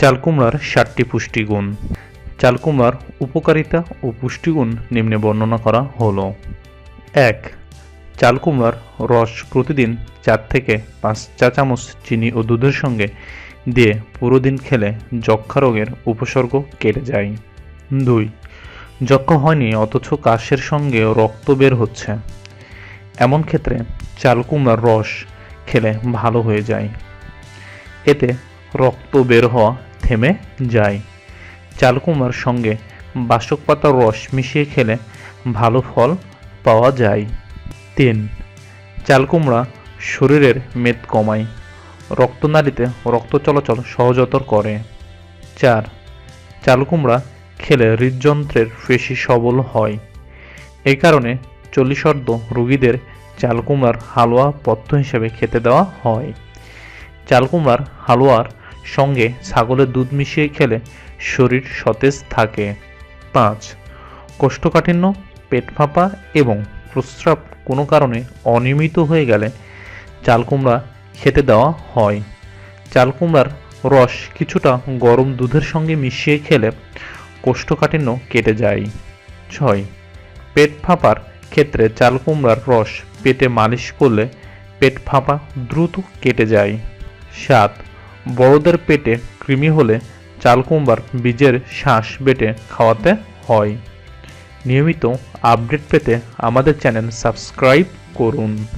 চাল কুমড়ার ষাটটি পুষ্টিগুণ। চাল কুমড়ার উপকারিতা ও পুষ্টিগুণ নিম্নে বর্ণনা করা হলো। এক চাল কুমড়ার রস প্রতিদিন চার থেকে পাঁচ চা চামচ চিনি ও দুধের সঙ্গে দিয়ে পুরো দিন খেলে যক্ষা রোগের উপসর্গ কেটে যায়। দুই যক্ষা হয়নি, অথচ কাশের সঙ্গে রক্ত বের হচ্ছে। এমন ক্ষেত্রে চাল কুমড়ার রস খেলে ভালো হয়ে যায়। এতে রক্ত বের হওয়া থেমে যায়। চালকুমার সঙ্গে বাসক পাতার রস মিশিয়ে খেলে ভালো ফল পাওয়া যায়। তিন, চালকুমড়া শরীরের মেদ কমায়। রক্তনালীতে রক্ত চলাচল সহজতর করে। চার, চালকুমড়া খেলে হৃদযন্ত্রের পেশি সবল হয়। এই কারণে চল্লিশর্ধ রোগীদের চাল কুমড়ার হালুয়া পথ্য হিসেবে খেতে দেওয়া হয়। চাল কুমড়ার হালুয়ার সঙ্গে ছাগলের দুধ মিশিয়ে খেলে শরীর সতেজ থাকে। পাঁচ, কোষ্ঠকাঠিন্য, পেট ফাঁপা এবং প্রস্রাব কোনো কারণে অনিয়মিত হয়ে গেলে চাল কুমড়া খেতে দেওয়া হয়। চাল কুমড়ার রস কিছুটা গরম দুধের সঙ্গে মিশিয়ে খেলে কোষ্ঠকাঠিন্য কেটে যায়। ছয়, পেট ফাঁপার ক্ষেত্রে চাল কুমড়ার রস পেটে মালিশ করলে পেট ফাঁপা দ্রুত কেটে যায়। সাত বড়দের পেটে কৃমি হলে চালকুম্বার বীজের শ্বাস বেটে খাওয়াতে হয়। নিয়মিত আপডেট পেতে আমাদের চ্যানেল সাবস্ক্রাইব করুন।